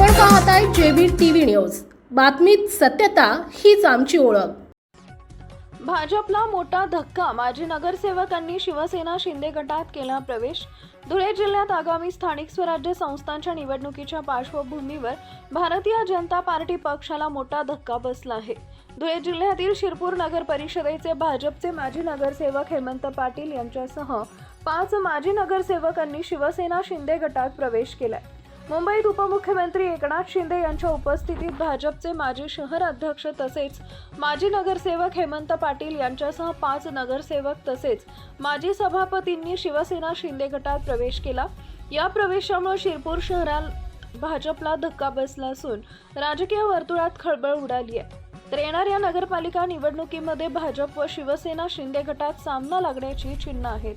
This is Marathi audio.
पाहताय जेबी टीव्ही न्यूज. बातमीत सत्यता हीच आमची ओळख. भाजपला मोठा धक्का. माजी नगरसेवकांनी शिवसेना शिंदे गटात केला प्रवेश. धुळे जिल्ह्यात आगामी स्थानिक स्वराज्य संस्थांच्या निवडणुकीच्या पार्श्वभूमीवर भारतीय जनता पार्टी पक्षाला मोठा धक्का बसला आहे. धुळे जिल्ह्यातील शिरपूर नगर परिषदेचे भाजपचे माजी नगरसेवक हेमंत पाटील यांच्यासह पाच माजी नगरसेवकांनी शिवसेना शिंदे गटात प्रवेश केलाय. मुंबईत उपमुख्यमंत्री एकनाथ शिंदे यांच्या उपस्थितीत भाजपचे माजी शहर अध्यक्ष तसेच माजी नगरसेवक हेमंत पाटील यांच्यासह पाच नगरसेवक तसेच माजी सभापतींनी शिवसेना शिंदे गटात प्रवेश केला. या प्रवेशामुळे शिरपूर शहरात भाजपला धक्का बसला असून राजकीय वर्तुळात खळबळ उडाली आहे. तर येणाऱ्या नगरपालिका निवडणुकीमध्ये भाजप व शिवसेना शिंदे गटात सामना लागण्याची चिन्ह आहेत.